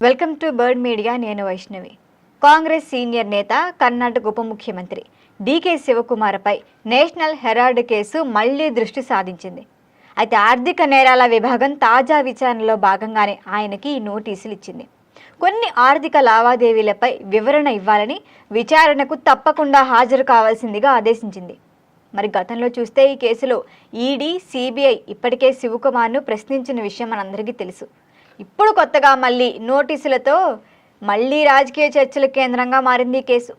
Welcome to bird media నేను Vaishnavi. Congress senior నేత కర్ణాటక ఉప ముఖ్యమంత్రి డీకే శివకుమార్పై నేషనల్ హెరాల్డ్ కేసు మళ్ళీ దృష్టి సాధించింది. అయితే ఆర్థిక నేరాల విభాగం తాజా విచారణలో భాగంగానే ఆయనకి ఈ నోటీసులు ఇచ్చింది. కొన్ని ఆర్థిక లావాదేవీలపై వివరణ ఇవ్వాలని విచారణకు తప్పకుండా హాజరు కావాల్సిందిగా ఆదేశించింది. మరి గతంలో చూస్తే ఈ కేసులో ఈడీ సిబిఐ ఇప్పటికే శివకుమార్ను ప్రశ్నించిన విషయం మనందరికీ తెలుసు. ఇప్పుడు కొత్తగా మళ్ళీ నోటీసులతో మళ్ళీ రాజకీయ చర్చల కేంద్రంగా మారింది ఈ కేసు.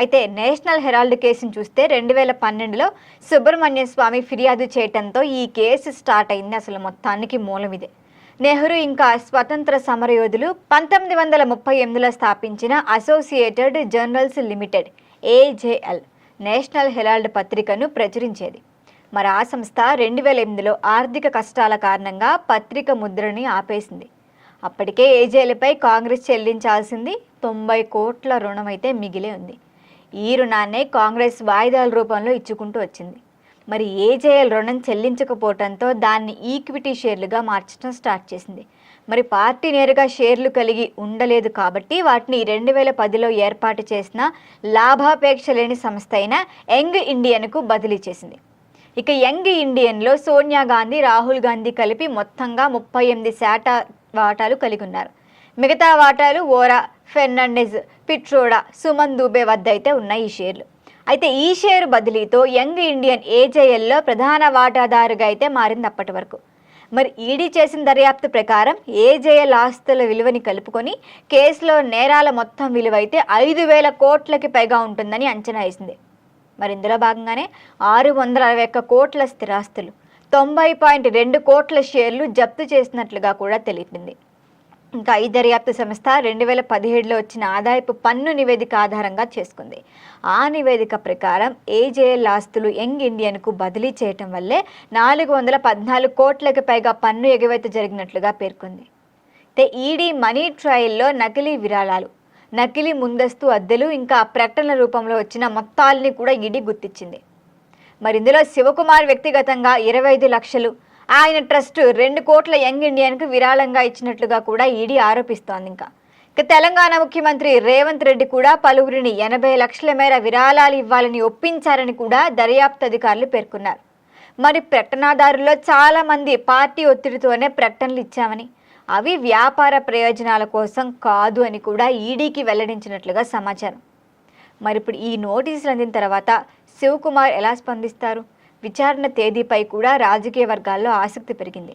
అయితే నేషనల్ హెరాల్డ్ కేసును చూస్తే రెండు వేల పన్నెండులో సుబ్రహ్మణ్య స్వామి ఫిర్యాదు చేయటంతో ఈ కేసు స్టార్ట్ అయింది అసలు మొత్తానికి మూలం ఇదే. నెహ్రూ ఇంకా స్వతంత్ర సమరయోధులు పంతొమ్మిది వందల ముప్పై ఎనిమిదిలో స్థాపించిన Associated Journals Limited AJL National Herald పత్రికను ప్రచురించేది. మరి ఆ సంస్థ రెండు వేల ఎనిమిదిలో ఆర్థిక కష్టాల కారణంగా పత్రిక ముద్రని ఆపేసింది. అప్పటికే ఏజేఎల్పై కాంగ్రెస్ చెల్లించాల్సింది తొంభై కోట్ల రుణం అయితే మిగిలే ఉంది. ఈ రుణాన్నే కాంగ్రెస్ వాయిదాల రూపంలో ఇచ్చుకుంటూ వచ్చింది. మరి ఏజేఎల్ రుణం చెల్లించకపోవడంతో దాన్ని ఈక్విటీ షేర్లుగా మార్చడం స్టార్ట్ చేసింది. మరి పార్టీ నేరుగా షేర్లు కలిగి ఉండలేదు కాబట్టి వాటిని రెండు వేల పదిలో ఏర్పాటు చేసిన లాభాపేక్ష లేని సంస్థ అయిన యంగ్ ఇండియన్కు బదిలీ చేసింది. ఇక యంగ్ ఇండియన్లో సోనియా గాంధీ రాహుల్ గాంధీ కలిపి మొత్తంగా ముప్పై ఎనిమిది శాట వాటాలు కలిగి ఉన్నారు మిగతా వాటాలు ఓరా ఫెర్నాండెజ్ పిట్రోడా సుమన్ దూబే వద్ద అయితే ఉన్నాయి ఈ షేర్లు. అయితే ఈ షేరు బదిలీతో యంగ్ ఇండియన్ ఏజేఎల్లో ప్రధాన వాటాదారుగా అయితే మారింది అప్పటి వరకు. మరి ఈడీ చేసిన దర్యాప్తు ప్రకారం ఏజేఎల్ ఆస్తుల విలువని కలుపుకొని కేసులో నేరాల మొత్తం విలువ అయితే ఐదు వేల కోట్లకి పైగా ఉంటుందని అంచనా వేసింది. మరి ఇందులో భాగంగానే ఆరు వందల అరవై ఒక్క కోట్ల స్థిరాస్తులు. తొంభై పాయింట్ రెండు కోట్ల షేర్లు జప్తు చేసినట్లుగా కూడా తెలిపింది. ఇంకా ఈ దర్యాప్తు సంస్థ రెండు వేల పదిహేడులో వచ్చిన ఆదాయపు పన్ను నివేదిక ఆధారంగా చేసుకుంది. ఆ నివేదిక ప్రకారం ఏజేఎల్ ఆస్తులు యంగ్ ఇండియన్కు బదిలీ చేయటం వల్లే నాలుగు వందల పద్నాలుగు కోట్లకు పైగా పన్ను ఎగవేత జరిగినట్లుగా పేర్కొంది. అయితే ఈడీ మనీ ట్రయల్లో నకిలీ విరాళాలు నకిలీ ముందస్తు అద్దెలు ఇంకా ప్రకటనల రూపంలో వచ్చిన మొత్తాలని కూడా ఈడీ గుర్తించింది. మరి ఇందులో శివకుమార్ వ్యక్తిగతంగా ఇరవై ఐదు లక్షలు. ఆయన ట్రస్ట్ రెండు కోట్ల యంగ్ ఇండియన్కు విరాళంగా ఇచ్చినట్లుగా కూడా ఈడీ ఆరోపిస్తోంది ఇంకా. ఇక తెలంగాణ ముఖ్యమంత్రి రేవంత్ రెడ్డి కూడా పలువురిని ఎనభై లక్షల మేర విరాళాలు ఇవ్వాలని ఒప్పించారని కూడా దర్యాప్తు అధికారులు పేర్కొన్నారు. మరి ప్రకటనదారుల్లో చాలామంది పార్టీ ఒత్తిడితోనే ప్రకటనలు ఇచ్చామని అవి వ్యాపార ప్రయోజనాల కోసం కాదు అని కూడా ఈడీకి వెల్లడించినట్లుగా సమాచారం. మరి ఇప్పుడు ఈ నోటీసులు అందిన తర్వాత శివకుమార్ ఎలా స్పందిస్తారు? విచారణ తేదీపై కూడా రాజకీయ వర్గాల్లో ఆసక్తి పెరిగింది.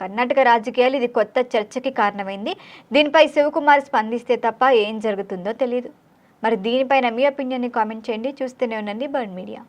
కర్ణాటక రాజకీయాలు ఇది కొత్త చర్చకి కారణమైంది. దీనిపై శివకుమార్ స్పందిస్తే తప్ప ఏం జరుగుతుందో తెలియదు మరి దీనిపైన మీ ఒపీనియన్ని కామెంట్ చేయండి. చూస్తూనే ఉండండి బర్డ్ మీడియా.